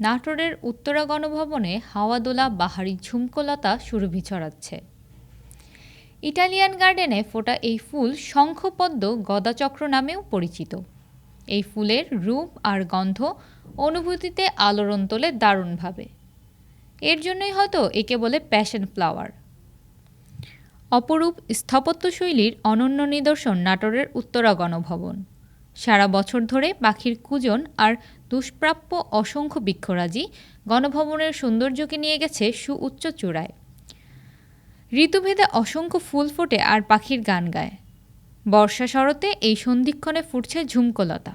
নাটোরের উত্তরা গণভবনে হাওয়াদোলা বাহারি ঝুমকোলতা সুরভি ছড়াচ্ছে। ইটালিয়ান গার্ডেনে ফোটা এই ফুল শঙ্খপদ্ম গদাচক্র নামেও পরিচিত। এই ফুলের রূপ আর গন্ধ অনুভূতিতে আলোড়ন তোলে দারুণভাবে। এর জন্যই হয়তো একে বলে প্যাশন ফ্লাওয়ার। অপরূপ স্থাপত্যশৈলীর অনন্য নিদর্শন নাটোরের উত্তরা গণভবন। সারা বছর ধরে পাখির কুজন আর দুষ্প্রাপ্য অসংখ্য বৃক্ষরাজি গণভবনের সৌন্দর্যকে নিয়ে গেছে সুউচ্চ চূড়ায়। ঋতুভেদে অসংখ্য ফুল ফোটে আর পাখির গান গায়। বর্ষা শরতে এই সন্ধিক্ষণে ফুটছে ঝুমকলতা।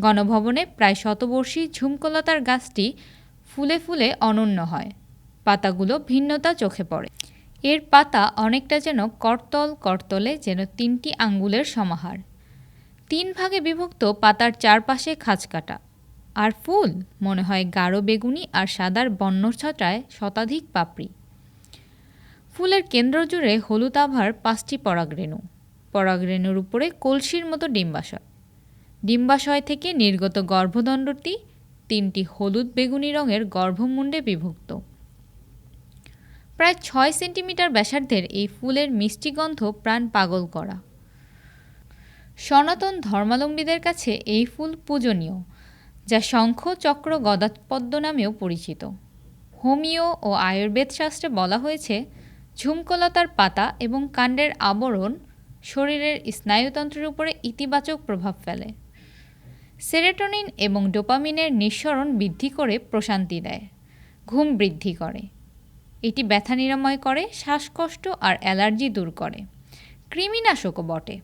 গণভবনে প্রায় শতবর্ষী ঝুমকলতার গাছটি ফুলে ফুলে অনন্য হয়। পাতাগুলো ভিন্নতা চোখে পড়ে। এর পাতা অনেকটা যেন করতল করতলে যেন তিনটি আঙ্গুলের সমাহার। তিন ভাগে বিভক্ত পাতার চারপাশে খাঁজ কাটা আর ফুল, মনে হয় গাঢ় বেগুনি আর সাদার বর্ণছটায় শতাধিক পাপড়ি। ফুলের কেন্দ্র জুড়ে হলুদ আভার পাঁচটি পরাগরেণু। পরাগরেণুর উপরে কলসির মতো ডিম্বাশয়। ডিম্বাশয় থেকে নির্গত গর্ভদণ্ডটি তিনটি হলুদ বেগুনি রঙের গর্ভমুণ্ডে বিভক্ত। প্রায় ছয় সেন্টিমিটার ব্যাসার্ধের এই ফুলের মিষ্টি গন্ধ প্রাণ পাগল করা। সনাতন ধর্মাবলম্বীদের কাছে এই ফুল পূজনীয়, যা শঙ্খ চক্র গদাপদ্ম নামেও পরিচিত। হোমিও ও আয়ুর্বেদ শাস্ত্রে বলা হয়েছে, ঝুমকলতার পাতা এবং কাণ্ডের আবরণ শরীরের স্নায়ুতন্ত্রের উপরে ইতিবাচক প্রভাব ফেলে। সেরেটোনিন এবং ডোপামিনের নিঃসরণ বৃদ্ধি করে প্রশান্তি দেয়, ঘুম বৃদ্ধি করে। এটি ব্যথা নিরাময় করে, শ্বাসকষ্ট আর অ্যালার্জি দূর করে। কৃমিনাশকও বটে।